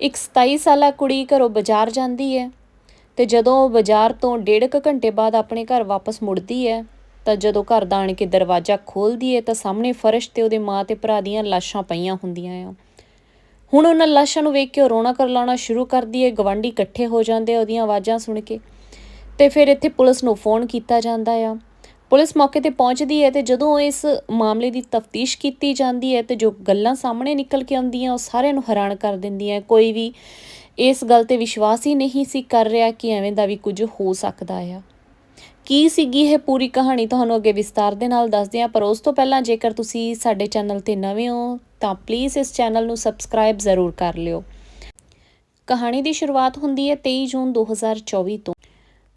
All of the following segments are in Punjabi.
ਇੱਕ 27 ਸਾਲਾ ਕੁੜੀ ਘਰੋਂ ਬਾਜ਼ਾਰ ਜਾਂਦੀ ਹੈ ਤੇ ਜਦੋਂ ਉਹ ਬਾਜ਼ਾਰ ਤੋਂ ਡੇਢ ਕੁ ਘੰਟੇ ਬਾਅਦ ਆਪਣੇ ਘਰ ਵਾਪਸ ਮੁੜਦੀ ਹੈ, ਤਾਂ ਜਦੋਂ ਘਰ ਦਾ ਆਣ ਕੇ ਦਰਵਾਜ਼ਾ ਖੋਲਦੀ ਹੈ, ਤਾਂ ਸਾਹਮਣੇ ਫਰਸ਼ ਤੇ ਉਹਦੇ ਮਾਂ ਤੇ ਭਰਾ ਦੀਆਂ ਲਾਸ਼ਾਂ ਪਈਆਂ ਹੁੰਦੀਆਂ ਆ। ਹੁਣ ਉਹਨਾਂ ਲਾਸ਼ਾਂ ਨੂੰ ਵੇਖ ਕੇ ਉਹ ਰੋਣਾ ਕਰਲਾਉਣਾ ਸ਼ੁਰੂ ਕਰਦੀ ਹੈ, ਗਵਾਂਢੀ ਇਕੱਠੇ ਹੋ ਜਾਂਦੇ ਆ ਉਹਦੀਆਂ ਆਵਾਜ਼ਾਂ ਸੁਣ ਕੇ ਤੇ ਫਿਰ ਇੱਥੇ ਪੁਲਿਸ ਨੂੰ ਫੋਨ ਕੀਤਾ ਜਾਂਦਾ ਆ। ਪੁਲਿਸ ਮੌਕੇ ਤੇ ਪਹੁੰਚਦੀ ਹੈ ਤੇ ਜਦੋਂ ਇਸ ਮਾਮਲੇ ਦੀ ਤਫਤੀਸ਼ ਕੀਤੀ ਜਾਂਦੀ ਹੈ ਤੇ ਜੋ ਗੱਲਾਂ ਸਾਹਮਣੇ ਨਿਕਲ ਕੇ ਆਉਂਦੀਆਂ, ਉਹ ਸਾਰਿਆਂ ਨੂੰ ਹੈਰਾਨ ਕਰ ਦਿੰਦੀਆਂ ਕੋਈ ਵੀ ਇਸ ਗੱਲ ਤੇ ਵਿਸ਼ਵਾਸ ਹੀ ਨਹੀਂ ਸੀ ਕਰ ਰਿਹਾ ਕਿ ਐਵੇਂ ਦਾ ਵੀ ਕੁਝ ਹੋ ਸਕਦਾ ਆ। ਕੀ ਸੀਗੀ ਇਹ ਪੂਰੀ ਕਹਾਣੀ? ਤੁਹਾਨੂੰ ਅੱਗੇ ਵਿਸਤਾਰ ਦੇ ਨਾਲ ਦੱਸਦੇ ਹਾਂ, ਪਰ ਉਸ ਤੋਂ ਪਹਿਲਾਂ ਜੇਕਰ ਤੁਸੀਂ ਸਾਡੇ ਚੈਨਲ ਤੇ ਨਵੇਂ ਹੋ, ਤਾਂ ਪਲੀਜ਼ ਇਸ ਚੈਨਲ ਨੂੰ ਸਬਸਕ੍ਰਾਈਬ ਜ਼ਰੂਰ ਕਰ ਲਿਓ। ਕਹਾਣੀ ਦੀ ਸ਼ੁਰੂਆਤ ਹੁੰਦੀ ਹੈ 23 ਜੂਨ 2024 ਤੋਂ।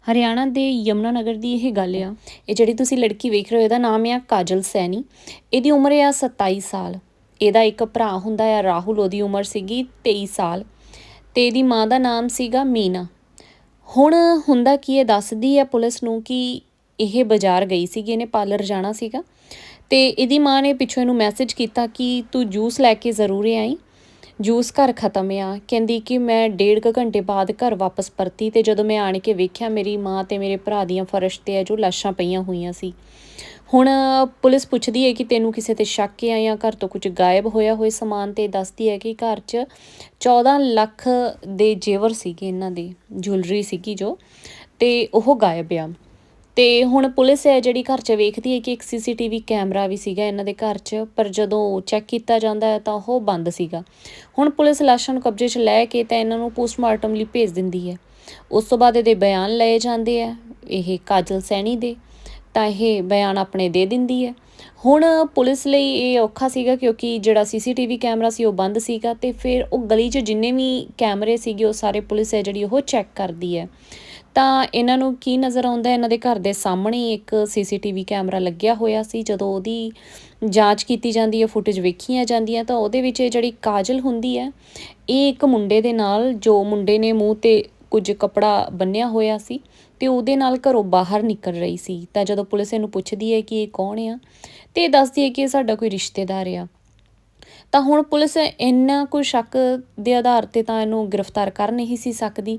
ਹਰਿਆਣਾ ਦੇ ਯਮਨਾ ਨਗਰ ਦੀ ਇਹ ਗੱਲ ਆ, ਇਹ ਜਿਹੜੀ ਤੁਸੀਂ ਲੜਕੀ ਵੇਖ ਰਹੇ ਹੋ, ਇਹਦਾ ਨਾਮ ਆ ਕਾਜਲ ਸੈਣੀ। ਇਹਦੀ ਉਮਰ ਆ 27 ਸਾਲ। ਇਹਦਾ ਇੱਕ ਭਰਾ ਹੁੰਦਾ ਆ ਰਾਹੁਲ, ਉਹਦੀ ਉਮਰ ਸੀਗੀ 23 ਸਾਲ। ਤੇ ਇਹਦੀ ਮਾਂ ਦਾ ਨਾਮ ਸੀਗਾ ਮੀਨਾ। ਹੁਣ ਹੁੰਦਾ ਕੀ ਇਹ ਦੱਸਦੀ ਆ ਪੁਲਿਸ ਨੂੰ ਕਿ ਇਹ ਬਾਜ਼ਾਰ ਗਈ ਸੀਗੀ, ਇਹਨੇ ਪਾਰਲਰ ਜਾਣਾ ਸੀਗਾ। ਤੇ ਇਹਦੀ ਮਾਂ ਨੇ ਪਿੱਛੋਂ ਇਹਨੂੰ ਮੈਸੇਜ ਕੀਤਾ ਕਿ ਤੂੰ ਜੂਸ ਲੈ ਕੇ ਜ਼ਰੂਰ ਆਈ। ਜੂਸ ਘਰ ਖਤਮ ਆ। ਕਹਿੰਦੀ ਕਿ ਮੈਂ ਡੇਢ ਕੁ ਘੰਟੇ ਬਾਅਦ ਘਰ ਵਾਪਸ ਪਰਤੀ ਤੇ ਜਦੋਂ ਮੈਂ ਆਣ ਕੇ ਵੇਖਿਆ ਮੇਰੀ ਮਾਂ ਤੇ ਮੇਰੇ ਭਰਾ ਦੀਆਂ ਫਰਸ਼ ਤੇ ਆ ਜੋ ਲਾਸ਼ਾਂ ਪਈਆਂ ਹੋਈਆਂ ਸੀ। ਹੁਣ ਪੁਲਿਸ ਪੁੱਛਦੀ ਹੈ ਕਿ ਤੈਨੂੰ ਕਿਸੇ ਤੇ ਸ਼ੱਕ ਹੈ ਜਾਂ ਘਰ ਤੋਂ ਕੁਝ ਗਾਇਬ ਹੋਇਆ ਹੋਏ ਸਮਾਨ ਤੇ ਦੱਸਦੀ ਹੈ ਕਿ ਘਰ 'ਚ 14 ਲੱਖ ਦੇ ਜੇਵਰ ਸੀਗੇ ਇਹਨਾਂ ਦੇ, ਜੁਐਲਰੀ ਸੀਗੀ ਜੋ, ਤੇ ਉਹ ਗਾਇਬ ਆ। ਤੇ ਹੁਣ ਪੁਲਿਸ ਹੈ ਜਿਹੜੀ ਘਰ 'ਚ ਵੇਖਦੀ ਹੈ ਕਿ ਇੱਕ ਸੀਸੀਟੀਵੀ ਕੈਮਰਾ ਵੀ ਸੀਗਾ ਇਹਨਾਂ ਦੇ ਘਰ 'ਚ, ਪਰ ਜਦੋਂ ਚੈੱਕ ਕੀਤਾ ਜਾਂਦਾ ਹੈ ਤਾਂ ਉਹ ਬੰਦ ਸੀਗਾ। ਹੁਣ ਪੁਲਿਸ ਲਾਸ਼ਾਂ ਨੂੰ ਕਬਜ਼ੇ 'ਚ ਲੈ ਕੇ ਤਾਂ ਇਹਨਾਂ ਨੂੰ ਪੋਸਟਮਾਰਟਮ ਲਈ ਭੇਜ ਦਿੰਦੀ ਹੈ। ਉਸ ਤੋਂ ਬਾਅਦ ਇਹਦੇ ਬਿਆਨ ਲਏ ਜਾਂਦੇ ਆ, ਇਹ ਕਾਜਲ ਸੈਣੀ ਦੇ, ਤਾਂ ਇਹ ਬਿਆਨ ਆਪਣੇ ਦੇ ਦਿੰਦੀ ਹੈ। ਹੁਣ ਪੁਲਿਸ ਲਈ ਇਹ ਔਖਾ ਸੀਗਾ ਕਿਉਂਕਿ ਜਿਹੜਾ ਸੀਸੀਟੀਵੀ ਕੈਮਰਾ ਸੀ ਉਹ ਬੰਦ ਸੀਗਾ ਤੇ ਫਿਰ ਉਹ ਗਲੀ 'ਚ ਜਿੰਨੇ ਵੀ ਕੈਮਰੇ ਸੀਗੇ ਉਹ ਸਾਰੇ ਪੁਲਿਸ ਹੈ ਜਿਹੜੀ ਉਹ ਚੈੱਕ ਕਰਦੀ ਹੈ। ਤਾਂ ਇਹਨਾਂ ਨੂੰ ਕੀ ਨਜ਼ਰ ਆਉਂਦਾ ਇਹਨਾਂ ਦੇ ਘਰ ਦੇ ਸਾਹਮਣੇ? ਇੱਕ ਸੀਸੀਟੀਵੀ ਕੈਮਰਾ ਲੱਗਿਆ ਹੋਇਆ ਸੀ, ਜਦੋਂ ਉਹਦੀ ਜਾਂਚ ਕੀਤੀ ਜਾਂਦੀ ਹੈ, ਫੁਟੇਜ ਵੇਖੀਆਂ ਜਾਂਦੀਆਂ, ਤਾਂ ਉਹਦੇ ਵਿੱਚ ਇਹ ਜਿਹੜੀ ਕਾਜਲ ਹੁੰਦੀ ਹੈ, ਇਹ ਇੱਕ ਮੁੰਡੇ ਦੇ ਨਾਲ, ਜੋ ਮੁੰਡੇ ਨੇ ਮੂੰਹ ਤੇ ਕੁਝ ਕਪੜਾ ਬੰਨਿਆ ਹੋਇਆ ਸੀ ਤੇ ਉਹਦੇ ਨਾਲ ਘਰੋਂ ਬਾਹਰ ਨਿਕਲ ਰਹੀ ਸੀ। ਤਾਂ ਜਦੋਂ ਪੁਲਿਸ ਇਹਨੂੰ ਪੁੱਛਦੀ ਹੈ ਕਿ ਇਹ ਕੌਣ ਆ, ਤੇ ਇਹ ਦੱਸਦੀ ਹੈ ਕਿ ਇਹ ਸਾਡਾ ਕੋਈ ਰਿਸ਼ਤੇਦਾਰ ਆ। ਤਾਂ ਹੁਣ ਪੁਲਿਸ ਇੰਨਾ ਕੋਈ ਸ਼ੱਕ ਦੇ ਆਧਾਰ ਤੇ ਤਾਂ ਇਹਨੂੰ ਗ੍ਰਿਫਤਾਰ ਕਰ ਨਹੀਂ ਸੀ ਸਕਦੀ,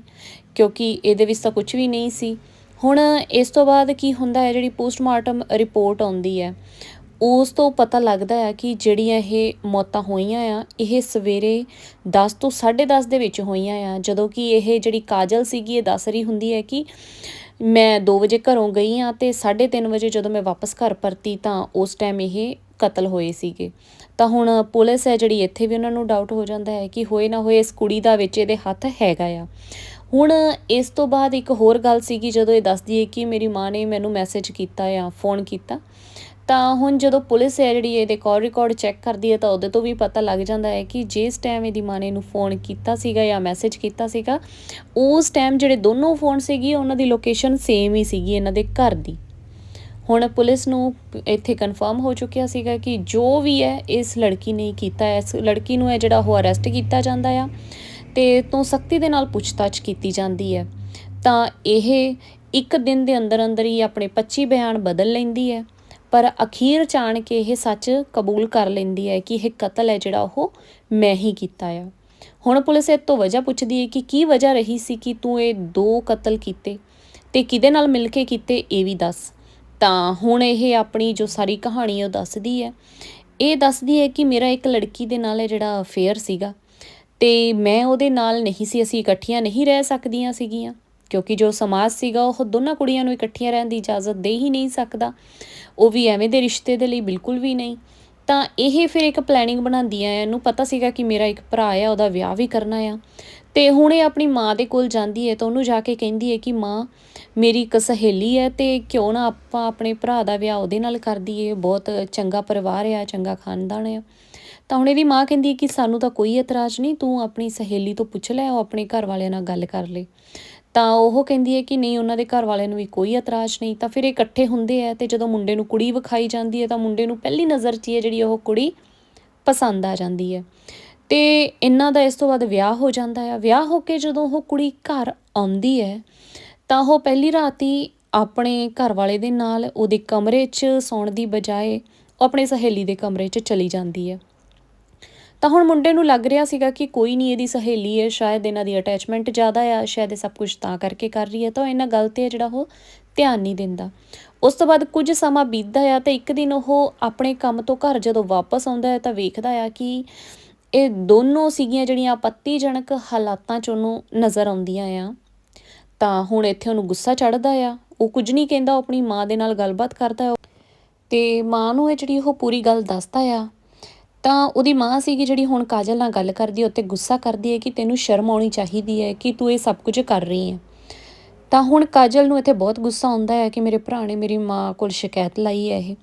ਕਿਉਂਕਿ ਇਹਦੇ ਵਿੱਚ ਤਾਂ ਕੁਝ ਵੀ ਨਹੀਂ ਸੀ। ਹੁਣ ਇਸ ਤੋਂ ਬਾਅਦ ਕੀ ਹੁੰਦਾ ਹੈ, ਜਿਹੜੀ ਪੋਸਟਮਾਰਟਮ ਰਿਪੋਰਟ ਆਉਂਦੀ ਹੈ, ਉਸ ਤੋਂ ਪਤਾ ਲੱਗਦਾ ਹੈ ਕਿ ਜਿਹੜੀਆਂ ਇਹ ਮੌਤਾਂ ਹੋਈਆਂ ਆ, ਇਹ ਸਵੇਰੇ 10 ਤੋਂ 10:30 ਦੇ ਵਿੱਚ ਹੋਈਆਂ ਆ। ਜਦੋਂ ਕਿ ਇਹ ਜਿਹੜੀ ਕਾਜਲ ਸੀਗੀ, ਇਹ ਦੱਸ ਰਹੀ ਹੁੰਦੀ ਹੈ ਕਿ ਮੈਂ 2 ਵਜੇ ਘਰੋਂ ਗਈ ਆ ਤੇ 3:30 ਵਜੇ ਜਦੋਂ ਮੈਂ ਵਾਪਸ ਘਰ ਪਰਤੀ ਤਾਂ ਉਸ ਟਾਈਮ ਇਹ ਕਤਲ ਹੋਏ ਸੀਗੇ। ਤਾਂ ਹੁਣ ਪੁਲਿਸ ਹੈ ਜਿਹੜੀ, ਇੱਥੇ ਵੀ ਉਹਨਾਂ ਨੂੰ ਡਾਊਟ ਹੋ ਜਾਂਦਾ ਹੈ ਕਿ ਹੋਏ ਨਾ ਹੋਏ ਇਸ ਕੁੜੀ ਦਾ ਵਿੱਚ ਇਹਦੇ ਹੱਥ ਹੈਗਾ ਆ। ਹੁਣ ਇਸ ਤੋਂ ਬਾਅਦ ਇੱਕ ਹੋਰ ਗੱਲ ਸੀਗੀ, ਜਦੋਂ ਇਹ ਦੱਸਦੀ ਹੈ ਕਿ ਮੇਰੀ ਮਾਂ ਨੇ ਮੈਨੂੰ ਮੈਸੇਜ ਕੀਤਾ ਆ ਫੋਨ ਕੀਤਾ, ਤਾਂ ਹੁਣ ਜਦੋਂ ਪੁਲਿਸ ਹੈ ਜਿਹੜੀ, ਇਹਦੇ ਕਾਲ ਰਿਕਾਰਡ ਚੈੱਕ ਕਰਦੀ ਹੈ ਤਾਂ ਉਹਦੇ ਤੋਂ ਵੀ ਪਤਾ ਲੱਗ ਜਾਂਦਾ ਹੈ ਕਿ ਜਿਸ ਟਾਈਮ ਇਹਦੀ ਮਾਂ ਨੇ ਇਹਨੂੰ ਫੋਨ ਕੀਤਾ ਸੀਗਾ ਜਾਂ ਮੈਸੇਜ ਕੀਤਾ ਸੀਗਾ, ਉਸ ਟਾਈਮ ਜਿਹੜੇ ਦੋਨੋਂ ਫੋਨ ਸੀਗੀ, ਉਹਨਾਂ ਦੀ ਲੋਕੇਸ਼ਨ ਸੇਮ ਹੀ ਸੀਗੀ ਇਹਨਾਂ ਦੇ ਘਰ ਦੀ। ਹੁਣ ਪੁਲਿਸ ਨੂੰ ਇੱਥੇ ਕਨਫਰਮ ਹੋ ਚੁੱਕਿਆ ਸੀਗਾ ਕਿ ਜੋ ਵੀ ਹੈ, ਇਸ ਲੜਕੀ ਨੇ ਕੀਤਾ ਹੈ। ਇਸ ਲੜਕੀ ਨੂੰ ਹੈ ਜਿਹੜਾ ਉਹ ਅਰੈਸਟ ਕੀਤਾ ਜਾਂਦਾ ਆ ਤੇ ਤੋਂ ਸਖਤੀ ਦੇ ਨਾਲ ਪੁੱਛਤਾਛ ਕੀਤੀ ਜਾਂਦੀ ਹੈ। ਤਾਂ ਇਹ ਇੱਕ ਦਿਨ ਦੇ ਅੰਦਰ ਅੰਦਰ ਹੀ ਆਪਣੇ 25 ਬਿਆਨ ਬਦਲ ਲੈਂਦੀ ਹੈ, ਪਰ ਅਖੀਰ ਚਾਣ ਕੇ ਇਹ ਸੱਚ ਕਬੂਲ ਕਰ ਲੈਂਦੀ ਹੈ ਕਿ ਇਹ ਕਤਲ ਹੈ ਜਿਹੜਾ ਉਹ ਮੈਂ ਹੀ ਕੀਤਾ ਆ। ਹੁਣ ਪੁਲਿਸ ਇਹ ਤੋਂ ਵਜ੍ਹਾ ਪੁੱਛਦੀ ਹੈ ਕਿ ਕੀ ਵਜ੍ਹਾ ਰਹੀ ਸੀ ਕਿ ਤੂੰ ਇਹ ਦੋ ਕਤਲ ਕੀਤੇ ਤੇ ਕਿਹਦੇ ਨਾਲ ਮਿਲ ਕੇ ਕੀਤੇ, ਇਹ ਵੀ ਦੱਸ। ਤਾਂ ਹੁਣ ਇਹ ਆਪਣੀ ਜੋ ਸਾਰੀ ਕਹਾਣੀ ਉਹ ਦੱਸਦੀ ਹੈ। ਇਹ ਦੱਸਦੀ ਹੈ ਕਿ ਮੇਰਾ ਇੱਕ ਲੜਕੀ ਦੇ ਨਾਲ ਹੈ ਜਿਹੜਾ ਅਫੇਅਰ ਸੀਗਾ ਤੇ ਮੈਂ ਉਹਦੇ ਨਾਲ ਨਹੀਂ ਸੀ, ਅਸੀਂ ਇਕੱਠੀਆਂ ਨਹੀਂ ਰਹਿ ਸਕਦੀਆਂ ਸੀਗੀਆਂ, ਕਿਉਂਕਿ ਜੋ ਸਮਾਜ ਸੀਗਾ, ਉਹ ਦੋਨਾਂ ਕੁੜੀਆਂ ਨੂੰ ਇਕੱਠੀਆਂ ਰਹਿਣ ਦੀ ਇਜਾਜ਼ਤ ਦੇ ਹੀ ਨਹੀਂ ਸਕਦਾ, ਉਹ ਵੀ ਐਵੇਂ ਦੇ ਰਿਸ਼ਤੇ ਦੇ ਲਈ ਬਿਲਕੁਲ ਵੀ ਨਹੀਂ। ਤਾਂ ਇਹ ਫਿਰ ਇੱਕ ਪਲੈਨਿੰਗ ਬਣਾਉਂਦੀ ਆ, ਇਹਨੂੰ ਪਤਾ ਸੀਗਾ ਕਿ ਮੇਰਾ ਇੱਕ ਭਰਾ ਆ, ਉਹਦਾ ਵਿਆਹ ਵੀ ਕਰਨਾ ਆ। ਤੇ ਹੁਣ ਇਹ ਆਪਣੀ ਮਾਂ ਦੇ ਕੋਲ ਜਾਂਦੀ ਹੈ ਤਾਂ ਉਹਨੂੰ ਜਾ ਕੇ ਕਹਿੰਦੀ ਹੈ ਕਿ ਮਾਂ, ਮੇਰੀ ਇੱਕ ਸਹੇਲੀ ਹੈ ਤੇ ਕਿਉਂ ਨਾ ਆਪਾਂ ਆਪਣੇ ਭਰਾ ਦਾ ਵਿਆਹ ਉਹਦੇ ਨਾਲ ਕਰ ਦਈਏ। ਬਹੁਤ ਚੰਗਾ ਪਰਿਵਾਰ ਆ, ਚੰਗਾ ਖਾਨਦਾਨ ਆ। ਤਾਂ ਹੁਣ ਇਹਦੀ ਮਾਂ ਕਹਿੰਦੀ ਹੈ ਕਿ ਸਾਨੂੰ ਤਾਂ ਕੋਈ ਇਤਰਾਜ਼ ਨਹੀਂ, ਤੂੰ ਆਪਣੀ ਸਹੇਲੀ ਤੋਂ ਪੁੱਛ ਲੈ, ਉਹ ਆਪਣੇ ਘਰ ਵਾਲਿਆਂ ਨਾਲ ਗੱਲ ਕਰ ਲੈ। ਤਾਂ ਉਹ ਕਹਿੰਦੀ ਹੈ ਕਿ ਨਹੀਂ, ਉਹਨਾਂ ਦੇ ਘਰ ਵਾਲਿਆਂ ਨੂੰ ਵੀ ਕੋਈ ਇਤਰਾਜ਼ ਨਹੀਂ। ਤਾਂ ਫਿਰ ਇਹ ਇਕੱਠੇ ਹੁੰਦੇ ਆ ਤੇ ਜਦੋਂ ਮੁੰਡੇ ਨੂੰ ਕੁੜੀ ਵਿਖਾਈ ਜਾਂਦੀ ਹੈ ਤਾਂ ਮੁੰਡੇ ਨੂੰ ਪਹਿਲੀ ਨਜ਼ਰ 'ਚ ਹੀ ਹੈ ਜਿਹੜੀ ਉਹ ਕੁੜੀ ਪਸੰਦ ਆ ਜਾਂਦੀ ਹੈ। ਤੇ ਇਹਨਾਂ ਦਾ ਇਸ ਤੋਂ ਬਾਅਦ ਵਿਆਹ ਹੋ ਜਾਂਦਾ ਹੈ ਵਿਆਹ ਹੋ ਕੇ ਜਦੋਂ ਉਹ ਕੁੜੀ ਘਰ ਆਉਂਦੀ ਹੈ, ਤਾਂ ਉਹ ਪਹਿਲੀ ਰਾਤ ਹੀ ਆਪਣੇ ਘਰ ਵਾਲੇ ਦੇ ਨਾਲ ਉਹਦੇ ਕਮਰੇ 'ਚ ਸੌਣ ਦੀ ਬਜਾਏ ਉਹ ਆਪਣੇ ਸਹੇਲੀ ਦੇ ਕਮਰੇ 'ਚ ਚਲੀ ਜਾਂਦੀ ਹੈ। ਤਾਂ ਹੁਣ ਮੁੰਡੇ ਨੂੰ ਲੱਗ ਰਿਹਾ ਸੀਗਾ ਕਿ ਕੋਈ ਨਹੀਂ ਇਹਦੀ ਸਹੇਲੀ ਹੈ, ਸ਼ਾਇਦ ਇਹਨਾਂ ਦੀ ਅਟੈਚਮੈਂਟ ਜ਼ਿਆਦਾ ਆ, ਸ਼ਾਇਦ ਇਹ ਸਭ ਕੁਝ ਤਾਂ ਕਰਕੇ ਕਰ ਰਹੀ ਹੈ, ਤਾਂ ਇਹਨਾਂ ਗੱਲ ਤੇ ਜਿਹੜਾ ਉਹ ਧਿਆਨ ਨਹੀਂ ਦਿੰਦਾ। ਉਸ ਤੋਂ ਬਾਅਦ ਕੁਝ ਸਮਾਂ ਬੀਤਦਾ ਆ ਤੇ ਇੱਕ ਦਿਨ ਉਹ ਆਪਣੇ ਕੰਮ ਤੋਂ ਘਰ ਜਦੋਂ ਵਾਪਸ ਆਉਂਦਾ ਹੈ ਤਾਂ ਵੇਖਦਾ ਆ ਕਿ ਇਹ ਦੋਨੋਂ ਸੀਗੀਆਂ ਜਿਹੜੀਆਂ ਆਪੱਤੀਜਨਕ ਹਾਲਾਤਾਂ 'ਚ ਉਹਨੂੰ ਨਜ਼ਰ ਆਉਂਦੀਆਂ ਆ। ਤਾਂ ਹੁਣ ਇੱਥੇ ਉਹਨੂੰ ਗੁੱਸਾ ਚੜਦਾ ਆ। ਉਹ ਕੁਝ ਨਹੀਂ ਕਹਿੰਦਾ, ਉਹ ਆਪਣੀ ਮਾਂ ਦੇ ਨਾਲ ਗੱਲਬਾਤ ਕਰਦਾ ਹੈ ਤੇ ਮਾਂ ਨੂੰ ਇਹ ਜਿਹੜੀ ਉਹ ਪੂਰੀ ਗੱਲ ਦੱਸਦਾ ਆ, ਤਾਂ ਉਹਦੀ ਮਾਂ ਸੀਗੀ ਜਿਹੜੀ ਹੁਣ ਕਾਜਲ ਨਾਲ ਗੱਲ ਕਰਦੀ ਹੈ ਉੱਤੇ ਗੁੱਸਾ ਕਰਦੀ ਹੈ ਕਿ ਤੈਨੂੰ ਸ਼ਰਮ ਆਉਣੀ ਚਾਹੀਦੀ ਹੈ ਕਿ ਤੂੰ ਇਹ ਸਭ ਕੁਝ ਕਰ ਰਹੀ ਹੈ ਤਾਂ ਹੁਣ ਕਾਜਲ ਨੂੰ ਇੱਥੇ ਬਹੁਤ ਗੁੱਸਾ ਆਉਂਦਾ ਹੈ ਕਿ ਮੇਰੇ ਭਰਾ ਨੇ ਮੇਰੀ ਮਾਂ ਕੋਲ ਸ਼ਿਕਾਇਤ ਲਾਈ ਹੈ ਇਹ।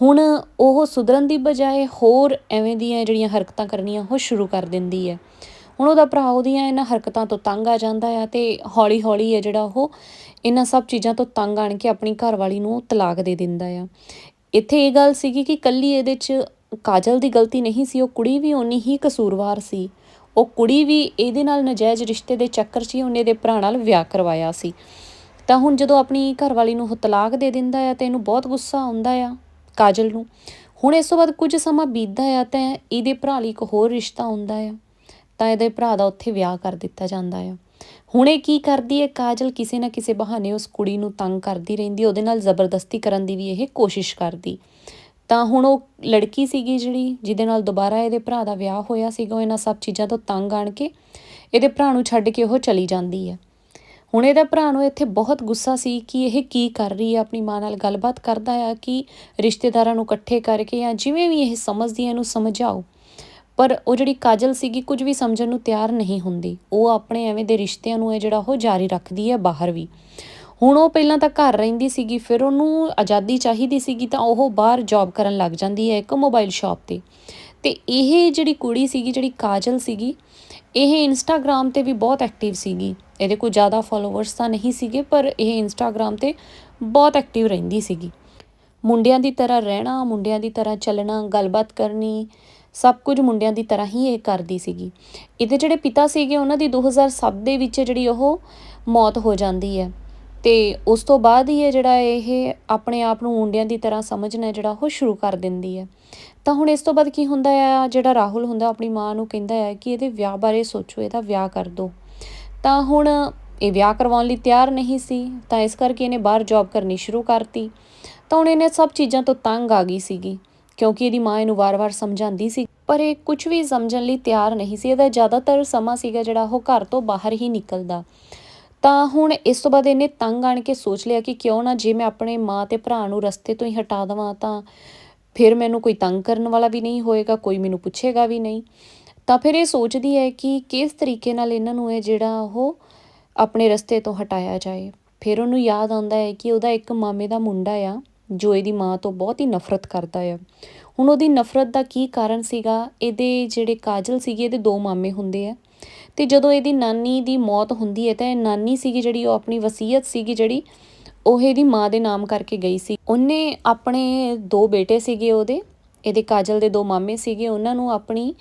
ਹੁਣ ਉਹ ਸੁਧਰਨ ਦੀ ਬਜਾਏ ਹੋਰ ਐਵੇਂ ਦੀਆਂ ਜਿਹੜੀਆਂ ਹਰਕਤਾਂ ਕਰਨੀਆਂ, ਉਹ ਸ਼ੁਰੂ ਕਰ ਦਿੰਦੀ ਹੈ। ਹੁਣ ਉਹਦਾ ਭਰਾ ਉਹਦੀਆਂ ਇਹਨਾਂ ਹਰਕਤਾਂ ਤੋਂ ਤੰਗ ਆ ਜਾਂਦਾ ਆ ਤੇ ਹੌਲੀ ਹੌਲੀ ਹੈ ਜਿਹੜਾ ਉਹ ਇਹਨਾਂ ਸਭ ਚੀਜ਼ਾਂ ਤੋਂ ਤੰਗ ਆਣ ਕੇ ਆਪਣੀ ਘਰਵਾਲੀ ਨੂੰ ਤਲਾਕ ਦੇ ਦਿੰਦਾ ਆ। ਇੱਥੇ ਇਹ ਗੱਲ ਸੀਗੀ ਕਿ ਕੱਲੀ ਇਹਦੇ 'ਚ ਕਾਜਲ ਦੀ ਗਲਤੀ ਨਹੀਂ ਸੀ, ਉਹ ਕੁੜੀ ਵੀ ਓਨੀ ਹੀ ਕਸੂਰਵਾਰ ਸੀ। ਉਹ ਕੁੜੀ ਵੀ ਇਹਦੇ ਨਾਲ ਨਜਾਇਜ਼ ਰਿਸ਼ਤੇ ਦੇ ਚੱਕਰ 'ਚ ਹੀ ਉਹਨੇ ਦੇ ਭਰਾ ਨਾਲ ਵਿਆਹ ਕਰਵਾਇਆ ਸੀ। ਤਾਂ ਹੁਣ ਜਦੋਂ ਆਪਣੀ ਘਰਵਾਲੀ ਨੂੰ ਉਹ ਤਲਾਕ ਦੇ ਦਿੰਦਾ ਆ ਤੇ ਇਹਨੂੰ ਬਹੁਤ ਗੁੱਸਾ ਆਉਂਦਾ ਆ ਕਾਜਲ ਨੂੰ। ਹੁਣ ਇਸ ਤੋਂ ਬਾਅਦ ਕੁਝ ਸਮਾਂ ਬੀਤਦਾ ਆ ਤਾਂ ਇਹਦੇ ਭਰਾ ਲਈ ਇੱਕ ਹੋਰ ਰਿਸ਼ਤਾ ਹੁੰਦਾ ਆ। ਤਾਂ ਇਹਦੇ ਭਰਾ ਦਾ ਉੱਥੇ ਵਿਆਹ ਕਰ ਦਿੱਤਾ ਜਾਂਦਾ ਆ। ਹੁਣ ਇਹ ਕੀ ਕਰਦੀ ਹੈ ਕਾਜਲ? ਕਿਸੇ ਨਾ ਕਿਸੇ ਬਹਾਨੇ ਉਸ ਕੁੜੀ ਨੂੰ ਤੰਗ ਕਰਦੀ ਰਹਿੰਦੀ, ਉਹਦੇ ਨਾਲ ਜ਼ਬਰਦਸਤੀ ਕਰਨ ਦੀ ਵੀ ਇਹ ਕੋਸ਼ਿਸ਼ ਕਰਦੀ। ਤਾਂ ਹੁਣ ਉਹ ਲੜਕੀ ਸੀਗੀ ਜਿਹੜੀ, ਜਿਹਦੇ ਨਾਲ ਦੁਬਾਰਾ ਇਹਦੇ ਭਰਾ ਦਾ ਵਿਆਹ ਹੋਇਆ ਸੀਗਾ ਇਹਨਾਂ ਸਭ ਚੀਜ਼ਾਂ ਤੋਂ ਤੰਗ ਆਣ ਕੇ ਇਹਦੇ ਭਰਾ ਨੂੰ ਛੱਡ ਕੇ ਉਹ ਚਲੀ ਜਾਂਦੀ ਹੈ। ਹੁਣ ਇਹਦਾ ਭਰਾ ਨੂੰ ਇੱਥੇ ਬਹੁਤ ਗੁੱਸਾ ਸੀ ਕਿ ਇਹ ਕੀ ਕਰ ਰਹੀ ਹੈ ਆਪਣੀ ਮਾਂ ਨਾਲ ਗੱਲਬਾਤ ਕਰਦਾ ਆ ਕਿ ਰਿਸ਼ਤੇਦਾਰਾਂ ਨੂੰ ਇਕੱਠੇ ਕਰਕੇ ਜਾਂ ਜਿਵੇਂ ਵੀ ਇਹ ਸਮਝਦੀ ਹੈ ਇਹਨੂੰ ਸਮਝਾਓ। ਪਰ ਉਹ ਜਿਹੜੀ ਕਾਜਲ ਸੀਗੀ, ਕੁਝ ਵੀ ਸਮਝਣ ਨੂੰ ਤਿਆਰ ਨਹੀਂ ਹੁੰਦੀ। ਉਹ ਆਪਣੇ ਐਵੇਂ ਦੇ ਰਿਸ਼ਤਿਆਂ ਨੂੰ ਇਹ ਜਿਹੜਾ ਉਹ ਜਾਰੀ ਰੱਖਦੀ ਹੈ ਬਾਹਰ ਵੀ। ਹੁਣ ਉਹ ਪਹਿਲਾਂ ਤਾਂ ਘਰ ਰਹਿੰਦੀ ਸੀਗੀ, ਫਿਰ ਉਹਨੂੰ ਆਜ਼ਾਦੀ ਚਾਹੀਦੀ ਸੀਗੀ ਤਾਂ ਉਹ ਬਾਹਰ ਜੌਬ ਕਰਨ ਲੱਗ ਜਾਂਦੀ ਹੈ ਇੱਕ ਮੋਬਾਈਲ ਸ਼ਾਪ ਤੇ। ਤੇ ਇਹ ਜਿਹੜੀ ਕੁੜੀ ਸੀਗੀ, ਜਿਹੜੀ ਕਾਜਲ ਸੀਗੀ ਇਹ ਇੰਸਟਾਗ੍ਰam ਤੇ ਵੀ ਬਹੁਤ ਐਕਟਿਵ ਸੀਗੀ। ਇਹਦੇ ਕੋਈ ਜ਼ਿਆਦਾ ਫਾਲੋਅਰਸ ਤਾਂ ਨਹੀਂ ਸੀਗੇ, ਪਰ ਇਹ ਇੰਸਟਾਗ੍ਰam ਤੇ ਬਹੁਤ ਐਕਟਿਵ ਰਹਿੰਦੀ ਸੀਗੀ। ਮੁੰਡਿਆਂ ਦੀ ਤਰ੍ਹਾਂ ਰਹਿਣਾ, ਮੁੰਡਿਆਂ ਦੀ ਤਰ੍ਹਾਂ ਚੱਲਣਾ, ਗੱਲਬਾਤ ਕਰਨੀ, ਸਭ ਕੁਝ ਮੁੰਡਿਆਂ ਦੀ ਤਰ੍ਹਾਂ ਹੀ ਇਹ ਕਰਦੀ ਸੀਗੀ। ਇਹਦੇ ਜਿਹੜੇ ਪਿਤਾ ਸੀਗੇ, ਉਹਨਾਂ ਦੀ 2007 ਦੇ ਵਿੱਚ ਜਿਹੜੀ ਉਹ ਮੌਤ ਹੋ ਜਾਂਦੀ ਹੈ। ਤੇ ਉਸ ਤੋਂ ਬਾਅਦ ਹੀ ਇਹ ਜਿਹੜਾ ਇਹ ਆਪਣੇ ਆਪ ਨੂੰ ਮੁੰਡਿਆਂ ਦੀ ਤਰ੍ਹਾਂ ਸਮਝਣਾ ਜਿਹੜਾ ਉਹ ਸ਼ੁਰੂ ਕਰ ਦਿੰਦੀ ਹੈ। ਤਾਂ ਹੁਣ ਇਸ ਤੋਂ ਬਾਅਦ ਕੀ ਹੁੰਦਾ ਆ? ਜਿਹੜਾ ਰਾਹੁਲ ਹੁੰਦਾ, ਆਪਣੀ ਮਾਂ ਨੂੰ ਕਹਿੰਦਾ ਹੈ ਕਿ ਇਹਦੇ ਵਿਆਹ ਬਾਰੇ ਸੋਚੋ, ਇਹਦਾ ਵਿਆਹ ਕਰ ਦਿਓ ਤਾਂ ਹੁਣ ਇਹ ਵਿਆਹ ਕਰਵਾਉਣ ਲਈ ਤਿਆਰ ਨਹੀਂ ਸੀ, ਤਾਂ ਇਸ ਕਰਕੇ ਇਹਨੇ ਬਾਹਰ ਜੌਬ ਕਰਨੀ ਸ਼ੁਰੂ ਕਰਤੀ। ਤਾਂ ਹੁਣ ਇਹਨੇ ਸਭ ਚੀਜ਼ਾਂ ਤੋਂ ਤੰਗ ਆ ਗਈ ਸੀਗੀ, ਕਿਉਂਕਿ ਇਹਦੀ ਮਾਂ ਇਹਨੂੰ ਵਾਰ-ਵਾਰ ਸਮਝਾਉਂਦੀ ਸੀ। ਪਰ ਇਹ ਕੁਝ ਵੀ ਸਮਝਣ ਲਈ ਤਿਆਰ ਨਹੀਂ ਸੀ। ਇਹਦਾ ਜ਼ਿਆਦਾਤਰ ਸਮਾਂ ਸੀਗਾ ਜਿਹੜਾ ਉਹ ਘਰ ਤੋਂ ਬਾਹਰ ਹੀ ਨਿਕਲਦਾ। ਤਾਂ ਹੁਣ ਇਸ ਤੋਂ ਬਾਅਦ ਇਹਨੇ ਤੰਗ ਆਣ ਕੇ ਸੋਚ ਲਿਆ ਕਿ ਕਿਉਂ ਨਾ ਜੇ ਮੈਂ ਆਪਣੇ ਮਾਂ ਤੇ ਭਰਾ ਨੂੰ ਰਸਤੇ ਤੋਂ ਹੀ ਹਟਾ ਦਵਾਂ, ਤਾਂ ਫਿਰ ਮੈਨੂੰ ਕੋਈ ਤੰਗ ਕਰਨ ਵਾਲਾ ਵੀ ਨਹੀਂ ਹੋਏਗਾ, ਕੋਈ ਮੈਨੂੰ ਪੁੱਛੇਗਾ ਵੀ ਨਹੀਂ। ਤਾਂ ਫਿਰ ਇਹ ਸੋਚਦੀ ਹੈ ਕਿ ਕਿਸ ਤਰੀਕੇ ਨਾਲ ਇਹਨਾਂ ਨੂੰ ਇਹ ਜਿਹੜਾ ਉਹ ਆਪਣੇ ਰਸਤੇ ਤੋਂ ਹਟਾਇਆ ਜਾਏ। ਫਿਰ ਉਹਨੂੰ ਯਾਦ ਆਉਂਦਾ ਹੈ ਕਿ ਉਹਦਾ ਇੱਕ ਮਾਮੇ ਦਾ ਮੁੰਡਾ ਆ, ਜੋ ਇਹਦੀ ਮਾਂ ਤੋਂ ਬਹੁਤ ਹੀ ਨਫ਼ਰਤ ਕਰਦਾ ਆ। ਹੁਣ ਉਹਦੀ ਨਫ਼ਰਤ ਦਾ ਕੀ ਕਾਰਨ ਸੀਗਾ? ਇਹਦੇ ਜਿਹੜੇ ਕਾਜਲ ਸੀਗੇ, ਇਹਦੇ ਦੋ ਮਾਮੇ ਹੁੰਦੇ ਆ। ਤੇ ਜਦੋਂ ਇਹਦੀ ਨਾਨੀ ਦੀ ਮੌਤ ਹੁੰਦੀ ਹੈ, ਤਾਂ ਇਹ ਨਾਨੀ ਸੀਗੀ ਜਿਹੜੀ, ਉਹ ਆਪਣੀ ਵਸੀਅਤ ਸੀਗੀ ਜਿਹੜੀ ਉਹ ਇਹਦੀ ਮਾਂ ਦੇ ਨਾਮ ਕਰਕੇ ਗਈ ਸੀ। ਉਹਨੇ ਆਪਣੇ ਦੋ ਬੇਟੇ ਸੀਗੇ ਉਹਦੇ, ਇਹਦੇ ਕਾਜਲ ਦੇ ਦੋ ਮਾਮੇ ਸੀਗੇ, ਉਹਨਾਂ ਨੂੰ ਆਪਣੀ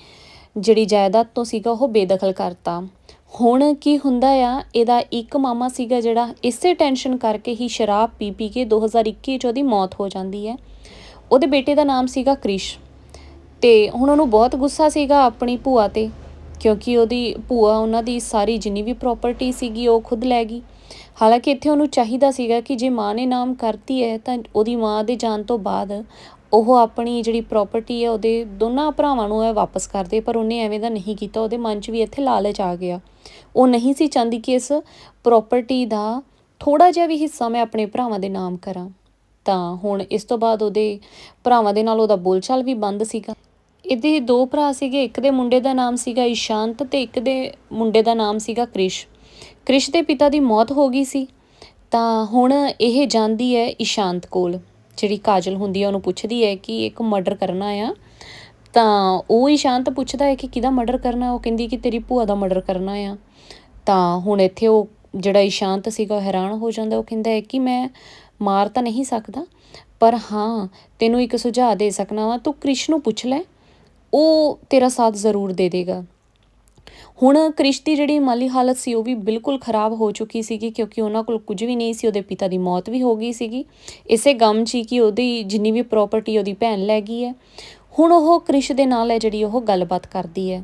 ਜਿਹੜੀ ਜਾਇਦਾਦ ਤੋਂ ਸੀਗਾ ਉਹ ਬੇਦਖਲ ਕਰਤਾ। ਹੁਣ ਕੀ ਹੁੰਦਾ ਆ, ਇਹਦਾ ਇੱਕ ਮਾਮਾ ਸੀਗਾ ਜਿਹੜਾ ਇਸੇ ਟੈਨਸ਼ਨ ਕਰਕੇ ਹੀ ਸ਼ਰਾਬ ਪੀ ਪੀ ਕੇ 2021 ਚ ਉਹਦੀ ਮੌਤ ਹੋ ਜਾਂਦੀ ਹੈ। ਉਹਦੇ ਬੇਟੇ ਦਾ ਨਾਮ ਸੀਗਾ ਕ੍ਰਿਸ਼। ਤੇ ਹੁਣ ਉਹਨੂੰ ਬਹੁਤ ਗੁੱਸਾ ਸੀਗਾ ਆਪਣੀ ਭੂਆ ਤੇ, ਕਿਉਂਕਿ ਉਹਦੀ ਭੂਆ ਉਹਨਾਂ ਦੀ ਸਾਰੀ ਜਿੰਨੀ ਵੀ ਪ੍ਰਾਪਰਟੀ ਸੀਗੀ ਉਹ ਖੁਦ ਲੈ ਗਈ। ਹਾਲਾਂਕਿ ਇੱਥੇ ਉਹਨੂੰ ਚਾਹੀਦਾ ਸੀਗਾ ਕਿ ਜੇ ਮਾਂ ਨੇ ਨਾਮ ਕਰਤੀ ਹੈ ਤਾਂ ਉਹਦੀ ਮਾਂ ਦੇ ਜਾਣ ਤੋਂ ਬਾਅਦ ਉਹ ਆਪਣੀ ਜਿਹੜੀ ਪ੍ਰਾਪਰਟੀ ਹੈ ਉਹਦੇ ਦੋਨਾਂ ਭਰਾਵਾਂ ਨੂੰ ਇਹ ਵਾਪਸ ਕਰਦੇ ਪਰ ਉਹਨੇ ਐਵੇਂ ਦਾ ਨਹੀਂ ਕੀਤਾ, ਉਹਦੇ ਮਨ 'ਚ ਵੀ ਇੱਥੇ ਲਾਲਚ ਆ ਗਿਆ। ਉਹ ਨਹੀਂ ਸੀ ਚਾਹੁੰਦੀ ਕਿ ਇਸ ਪ੍ਰਾਪਰਟੀ ਦਾ ਥੋੜਾ ਜਿਹਾ ਵੀ ਹਿੱਸਾ ਮੈਂ ਆਪਣੇ ਭਰਾਵਾਂ ਦੇ ਨਾਮ ਕਰਾਂ। ਤਾਂ ਹੁਣ ਇਸ ਤੋਂ ਬਾਅਦ ਉਹਦੇ ਭਰਾਵਾਂ ਦੇ ਨਾਲ ਉਹਦਾ ਬੋਲਚਾਲ ਵੀ ਬੰਦ ਸੀਗਾ। ਇਹਦੇ ਦੋ ਭਰਾ ਸੀਗੇ, ਇੱਕ ਦੇ ਮੁੰਡੇ ਦਾ ਨਾਮ ਸੀਗਾ ਇਸ਼ਾਂਤ ਤੇ ਇੱਕ ਦੇ ਮੁੰਡੇ ਦਾ ਨਾਮ ਸੀਗਾ ਕ੍ਰਿਸ਼। ਕ੍ਰਿਸ਼ ਦੇ ਪਿਤਾ ਦੀ ਮੌਤ ਹੋ ਗਈ ਸੀ, ਤਾਂ ਹੁਣ ਇਹ ਜਾਂਦੀ ਹੈ ਇਸ਼ਾਂਤ ਕੋਲ। ਜਿਹੜੀ ਕਾਜਲ ਹੁੰਦੀ ਹੈ ਉਹਨੂੰ ਪੁੱਛਦੀ ਹੈ ਕਿ ਇੱਕ ਮਰਡਰ ਕਰਨਾ ਆ। ਤਾਂ ਉਹ ਇਸ਼ਾਂਤ ਪੁੱਛਦਾ ਹੈ ਕਿ ਕਿਹਦਾ ਮਰਡਰ ਕਰਨਾ, ਉਹ ਕਹਿੰਦੀ ਕਿ ਤੇਰੀ ਭੂਆ ਦਾ ਮਰਡਰ ਕਰਨਾ ਆ। ਤਾਂ ਹੁਣ ਇੱਥੇ ਉਹ ਜਿਹੜਾ ਇਸ਼ਾਂਤ ਸੀਗਾ, ਉਹ ਹੈਰਾਨ ਹੋ ਜਾਂਦਾ, ਉਹ ਕਹਿੰਦਾ ਹੈ ਕਿ ਮੈਂ ਮਾਰ ਤਾਂ ਨਹੀਂ ਸਕਦਾ, ਪਰ ਹਾਂ, ਤੈਨੂੰ ਇੱਕ ਸੁਝਾਅ ਦੇ ਸਕਣਾ ਵਾ, ਤੂੰ ਕ੍ਰਿਸ਼ ਨੂੰ ਪੁੱਛ ਲੈ, ਉਹ ਤੇਰਾ ਸਾਥ ਜ਼ਰੂਰ ਦੇ ਦੇਗਾ। ਹੁਣ ਕ੍ਰਿਸ਼ ਦੀ ਜਿਹੜੀ ਮਾਲੀ ਹਾਲਤ ਸੀ, ਉਹ ਵੀ ਬਿਲਕੁਲ ਖਰਾਬ ਹੋ ਚੁੱਕੀ ਸੀਗੀ, ਕਿਉਂਕਿ ਉਹਨਾਂ ਕੋਲ ਕੁਝ ਵੀ ਨਹੀਂ ਸੀ, ਉਹਦੇ ਪਿਤਾ ਦੀ ਮੌਤ ਵੀ ਹੋ ਗਈ ਸੀਗੀ। ਇਸੇ ਗਮ 'ਚ ਹੀ ਕਿ ਉਹਦੀ ਜਿੰਨੀ ਵੀ ਪ੍ਰਾਪਰਟੀ ਉਹਦੀ ਭੈਣ ਲੈ ਗਈ ਹੈ। ਹੁਣ ਉਹ ਕ੍ਰਿਸ਼ ਦੇ ਨਾਲ ਹੈ, ਜਿਹੜੀ ਉਹ ਗੱਲਬਾਤ ਕਰਦੀ ਹੈ।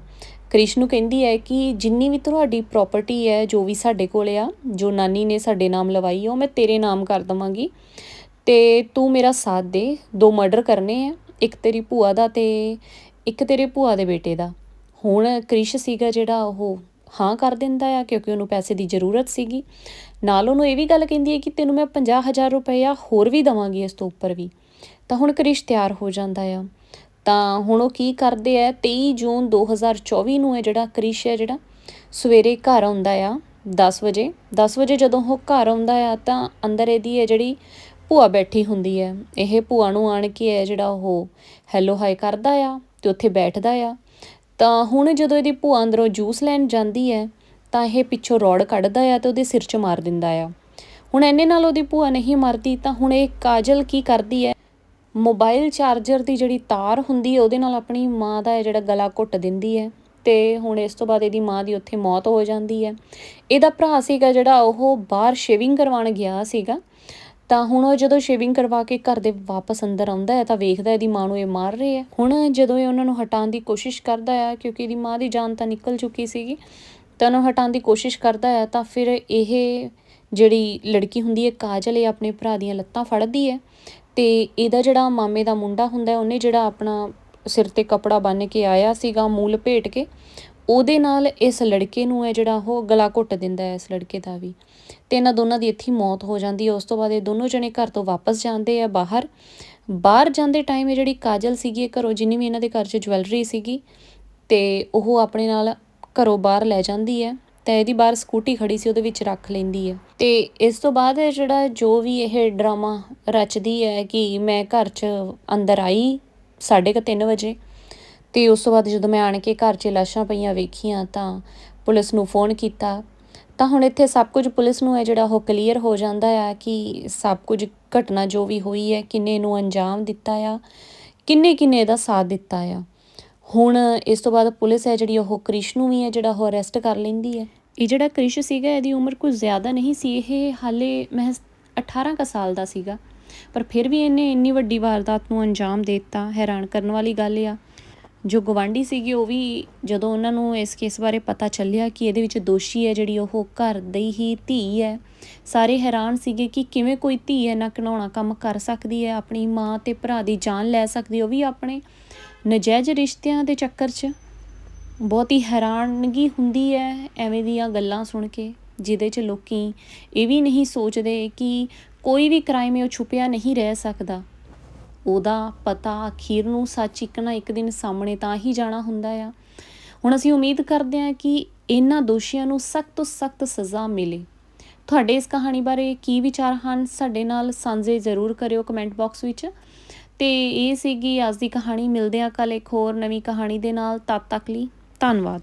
ਕ੍ਰਿਸ਼ ਨੂੰ ਕਹਿੰਦੀ ਹੈ ਕਿ ਜਿੰਨੀ ਵੀ ਤੁਹਾਡੀ ਪ੍ਰਾਪਰਟੀ ਹੈ, ਜੋ ਵੀ ਸਾਡੇ ਕੋਲ ਆ, ਜੋ ਨਾਨੀ ਨੇ ਸਾਡੇ ਨਾਮ ਲਵਾਈ ਉਹ ਮੈਂ ਤੇਰੇ ਨਾਮ ਕਰ ਦਵਾਂਗੀ। ਤੇ ਤੂੰ ਮੇਰਾ ਸਾਥ ਦੇ, ਦੋ ਮਰਡਰ ਕਰਨੇ ਆ, ਇੱਕ ਤੇਰੀ ਭੂਆ ਦਾ ਤੇ ਇੱਕ ਤੇਰੇ ਭੂਆ ਦੇ ਬੇਟੇ ਦਾ। ਹੁਣ ਕ੍ਰਿਸ਼ ਸੀਗਾ ਜਿਹੜਾ ਉਹ ਹਾਂ ਕਰ ਦਿੰਦਾ ਆ ਕਿਉਂਕਿ ਉਹਨੂੰ ਪੈਸੇ ਦੀ ਜ਼ਰੂਰਤ ਸੀਗੀ। ਨਾਲ ਉਹਨੂੰ ਇਹ ਵੀ ਗੱਲ ਕਹਿੰਦੀ ਹੈ ਕਿ ਤੈਨੂੰ ਮੈਂ 50000 ਰੁਪਇਆ ਹੋਰ ਵੀ ਦਵਾਂਗੀ ਇਸ ਤੋਂ ਉੱਪਰ ਵੀ। ਤਾਂ ਹੁਣ ਕ੍ਰਿਸ਼ ਤਿਆਰ ਹੋ ਜਾਂਦਾ ਆ। ਤਾਂ ਹੁਣ ਉਹ ਕੀ ਕਰਦੇ ਆ 23 ਜੂਨ 2024 ਨੂੰ ਹੈ ਜਿਹੜਾ ਕ੍ਰਿਸ਼ ਹੈ ਜਿਹੜਾ ਸਵੇਰੇ ਘਰ ਆਉਂਦਾ ਆ 10 ਵਜੇ। 10 ਵਜੇ ਜਦੋਂ ਉਹ ਘਰ ਆਉਂਦਾ ਆ ਤਾਂ ਅੰਦਰ ਇਹਦੀ ਹੈ ਜਿਹੜੀ ਭੂਆ ਬੈਠੀ ਹੁੰਦੀ ਹੈ ਇਹ ਭੂਆ ਨੂੰ ਆਣ ਕੇ ਹੈ ਜਿਹੜਾ ਉਹ ਹੈਲੋ ਹਾਈ ਕਰਦਾ ਆ ਤੇ ਉੱਥੇ ਬੈਠਦਾ ਆ। ਤਾਂ ਹੁਣ ਜਦੋਂ ਇਹਦੀ ਭੂਆ ਅੰਦਰੋਂ ਜੂਸ ਲੈਣ ਜਾਂਦੀ ਹੈ, ਤਾਂ ਇਹ ਪਿੱਛੋਂ ਰੋੜ ਕੱਢਦਾ ਆ ਤੇ ਉਹਦੇ ਸਿਰ 'ਚ ਮਾਰ ਦਿੰਦਾ ਆ। ਹੁਣ ਇਹਨੇ ਨਾਲ ਉਹਦੀ ਭੂਆ ਨਹੀਂ ਮਰਦੀ, ਤਾਂ ਹੁਣ ਇਹ ਕਾਜਲ ਕੀ ਕਰਦੀ ਹੈ? ਮੋਬਾਈਲ ਚਾਰਜਰ ਦੀ ਜਿਹੜੀ ਤਾਰ ਹੁੰਦੀ ਹੈ, ਉਹਦੇ ਨਾਲ ਆਪਣੀ ਮਾਂ ਦਾ ਜਿਹੜਾ ਗਲਾ ਘੁੱਟ ਦਿੰਦੀ ਹੈ ਤੇ ਹੁਣ ਇਸ ਤੋਂ ਬਾਅਦ ਇਹਦੀ ਮਾਂ ਦੀ ਉੱਥੇ ਮੌਤ ਹੋ ਜਾਂਦੀ ਹੈ। ਇਹਦਾ ਭਰਾ ਸੀਗਾ ਜਿਹੜਾ, ਉਹ ਬਾਹਰ ਸ਼ੇਵਿੰਗ ਕਰਵਾਉਣ ਗਿਆ ਸੀਗਾ। ਤਾਂ ਹੁਣ ਉਹ ਜਦੋਂ ਸ਼ੇਵਿੰਗ ਕਰਵਾ ਕੇ ਘਰ ਦੇ ਵਾਪਸ ਅੰਦਰ ਆਉਂਦਾ ਹੈ, ਤਾਂ ਵੇਖਦਾ ਇਹਦੀ ਮਾਂ ਨੂੰ ਇਹ ਮਾਰ ਰਹੇ ਹੈ। ਹੁਣ ਜਦੋਂ ਇਹ ਉਹਨਾਂ ਨੂੰ ਹਟਾਉਣ ਦੀ ਕੋਸ਼ਿਸ਼ ਕਰਦਾ ਹੈ, ਕਿਉਂਕਿ ਇਹਦੀ ਮਾਂ ਦੀ ਜਾਨ ਤਾਂ ਨਿਕਲ ਚੁੱਕੀ ਸੀਗੀ, ਤਾਂ ਉਹਨੂੰ ਹਟਾਉਣ ਦੀ ਕੋਸ਼ਿਸ਼ ਕਰਦਾ ਹੈ, ਤਾਂ ਫਿਰ ਇਹ ਜਿਹੜੀ ਲੜਕੀ ਹੁੰਦੀ ਹੈ, ਕਾਜਲ, ਇਹ ਆਪਣੇ ਭਰਾ ਦੀਆਂ ਲੱਤਾਂ ਫੜਦੀ ਹੈ। ਤੇ ਇਹਦਾ ਜਿਹੜਾ ਮਾਮੇ ਦਾ ਮੁੰਡਾ ਹੁੰਦਾ ਹੈ, ਉਹਨੇ ਜਿਹੜਾ ਆਪਣਾ ਸਿਰ ਤੇ ਕਪੜਾ ਬੰਨ੍ਹ ਕੇ ਆਇਆ ਸੀਗਾ ਮੂਲ ਭੇਟ ਕੇ, ਉਹਦੇ ਨਾਲ ਇਸ ਲੜਕੇ ਨੂੰ ਹੈ ਜਿਹੜਾ ਉਹ ਗਲਾ ਘੁੱਟ ਦਿੰਦਾ ਹੈ, ਇਸ ਲੜਕੇ ਦਾ ਵੀ। ਤੇ ਇਹਨਾਂ ਦੋਨਾਂ ਦੀ ਇੱਥੇ ਮੌਤ ਹੋ ਜਾਂਦੀ ਹੈ। ਉਸ ਤੋਂ ਬਾਅਦ ਇਹ ਦੋਨੋਂ ਜਣੇ ਘਰ ਤੋਂ ਵਾਪਸ ਜਾਂਦੇ ਆ ਬਾਹਰ। ਬਾਹਰ ਜਾਂਦੇ ਟਾਈਮ ਇਹ ਜਿਹੜੀ ਕਾਜਲ ਸੀਗੀ, ਇਹ ਘਰੋਂ ਜਿੰਨੀ ਵੀ ਇਹਨਾਂ ਦੇ ਘਰ 'ਚ ਜਵੈਲਰੀ ਸੀਗੀ ਤੇ ਉਹ ਆਪਣੇ ਨਾਲ ਘਰੋਂ ਬਾਹਰ ਲੈ ਜਾਂਦੀ ਹੈ ਤੇ ਇਹਦੀ ਬਾਹਰ ਸਕੂਟੀ ਖੜੀ ਸੀ, ਉਹਦੇ ਵਿੱਚ ਰੱਖ ਲੈਂਦੀ ਹੈ। ਤੇ ਇਸ ਤੋਂ ਬਾਅਦ ਇਹ ਜਿਹੜਾ ਜੋ ਵੀ ਇਹ ਡਰਾਮਾ ਰਚਦੀ ਹੈ ਕਿ ਮੈਂ ਘਰ 'ਚ ਅੰਦਰ ਆਈ ਸਾਢੇ ਕੁ ਤਿੰਨ ਵਜੇ ਤੇ ਉਸ ਤੋਂ ਬਾਅਦ ਜਦੋਂ ਮੈਂ ਆਣ ਕੇ ਘਰ 'ਚ ਲਾਸ਼ਾਂ ਪਈਆਂ ਵੇਖੀਆਂ ਤਾਂ ਪੁਲਿਸ ਨੂੰ ਫੋਨ ਕੀਤਾ ਤਾਂ ਹੁਣ ਇੱਥੇ ਸਭ ਕੁਝ ਪੁਲਿਸ ਨੂੰ ਹੈ ਜਿਹੜਾ ਉਹ ਕਲੀਅਰ ਹੋ ਜਾਂਦਾ ਆ ਕਿ ਸਭ ਕੁਝ ਘਟਨਾ ਜੋ ਵੀ ਹੋਈ ਹੈ, ਕਿੰਨੇ ਇਹਨੂੰ ਅੰਜਾਮ ਦਿੱਤਾ ਆ, ਕਿੰਨੇ ਕਿੰਨੇ ਇਹਦਾ ਸਾਥ ਦਿੱਤਾ ਆ। ਹੁਣ ਇਸ ਤੋਂ ਬਾਅਦ ਪੁਲਿਸ ਹੈ ਜਿਹੜੀ ਉਹ ਕ੍ਰਿਸ਼ ਨੂੰ ਵੀ ਹੈ ਜਿਹੜਾ ਉਹ ਅਰੈਸਟ ਕਰ ਲੈਂਦੀ ਹੈ। ਇਹ ਜਿਹੜਾ ਕ੍ਰਿਸ਼ ਸੀਗਾ, ਇਹਦੀ ਉਮਰ ਕੁਝ ਜ਼ਿਆਦਾ ਨਹੀਂ ਸੀ, ਇਹ ਹਾਲੇ ਮਹਿਜ਼ 18 ਕੁ ਸਾਲ ਦਾ ਸੀਗਾ। ਪਰ ਫਿਰ ਵੀ ਇਹਨੇ ਇੰਨੀ ਵੱਡੀ ਵਾਰਦਾਤ ਨੂੰ ਅੰਜਾਮ ਦੇ ਦਿੱਤਾ, ਹੈਰਾਨ ਕਰਨ ਵਾਲੀ ਗੱਲ ਆ। ਜੋ ਗਵਾਂਢੀ ਸੀਗੇ, ਉਹ ਵੀ ਜਦੋਂ ਉਹਨਾਂ ਨੂੰ ਇਸ ਕੇਸ ਬਾਰੇ ਪਤਾ ਚੱਲਿਆ ਕਿ ਇਹਦੇ ਵਿੱਚ ਦੋਸ਼ੀ ਹੈ ਜਿਹੜੀ, ਉਹ ਘਰ ਦੀ ਹੀ ਧੀ ਹੈ। ਸਾਰੇ ਹੈਰਾਨ ਸੀਗੇ ਕਿ ਕਿਵੇਂ ਕੋਈ ਧੀ ਇੰਨਾ ਘਿਨਾਉਣਾ ਕੰਮ ਕਰ ਸਕਦੀ ਹੈ, ਆਪਣੀ ਮਾਂ ਤੇ ਭਰਾ ਦੀ ਜਾਨ ਲੈ ਸਕਦੀ ਉਹ ਵੀ ਆਪਣੇ ਨਜਾਇਜ਼ ਰਿਸ਼ਤਿਆਂ ਦੇ ਚੱਕਰ 'ਚ। ਬਹੁਤ ਹੀ ਹੈਰਾਨਗੀ ਹੁੰਦੀ ਹੈ ਐਵੇਂ ਦੀਆਂ ਗੱਲਾਂ ਸੁਣ ਕੇ, ਜਿਹਦੇ 'ਚ ਲੋਕੀ ਇਹ ਵੀ ਨਹੀਂ ਸੋਚਦੇ ਕਿ ਕੋਈ ਵੀ ਕ੍ਰਾਈਮ ਉਹ ਛੁਪਿਆ ਨਹੀਂ ਰਹਿ ਸਕਦਾ। ਉਹਦਾ ਪਤਾ ਅਖੀਰ ਨੂੰ ਸੱਚ ਇੱਕ ਨਾ ਇੱਕ ਦਿਨ ਸਾਹਮਣੇ ਤਾਂ ਹੀ ਜਾਣਾ ਹੁੰਦਾ ਆ। ਹੁਣ ਅਸੀਂ ਉਮੀਦ ਕਰਦੇ ਹਾਂ ਕਿ ਇਹਨਾਂ ਦੋਸ਼ੀਆਂ ਨੂੰ ਸਖਤ ਤੋਂ ਸਖਤ ਸਜ਼ਾ ਮਿਲੇ। ਤੁਹਾਡੇ ਇਸ ਕਹਾਣੀ ਬਾਰੇ ਕੀ ਵਿਚਾਰ ਹਨ, ਸਾਡੇ ਨਾਲ ਸਾਂਝੇ ਜ਼ਰੂਰ ਕਰਿਓ ਕਮੈਂਟ ਬਾਕਸ ਵਿੱਚ। ਤੇ ਇਹ ਸੀਗੀ ਅੱਜ ਦੀ ਕਹਾਣੀ, ਮਿਲਦੇ ਆ ਕੱਲ ਇੱਕ ਹੋਰ ਨਵੀਂ ਕਹਾਣੀ ਦੇ ਨਾਲ। ਤਦ ਤੱਕ ਲਈ ਧੰਨਵਾਦ।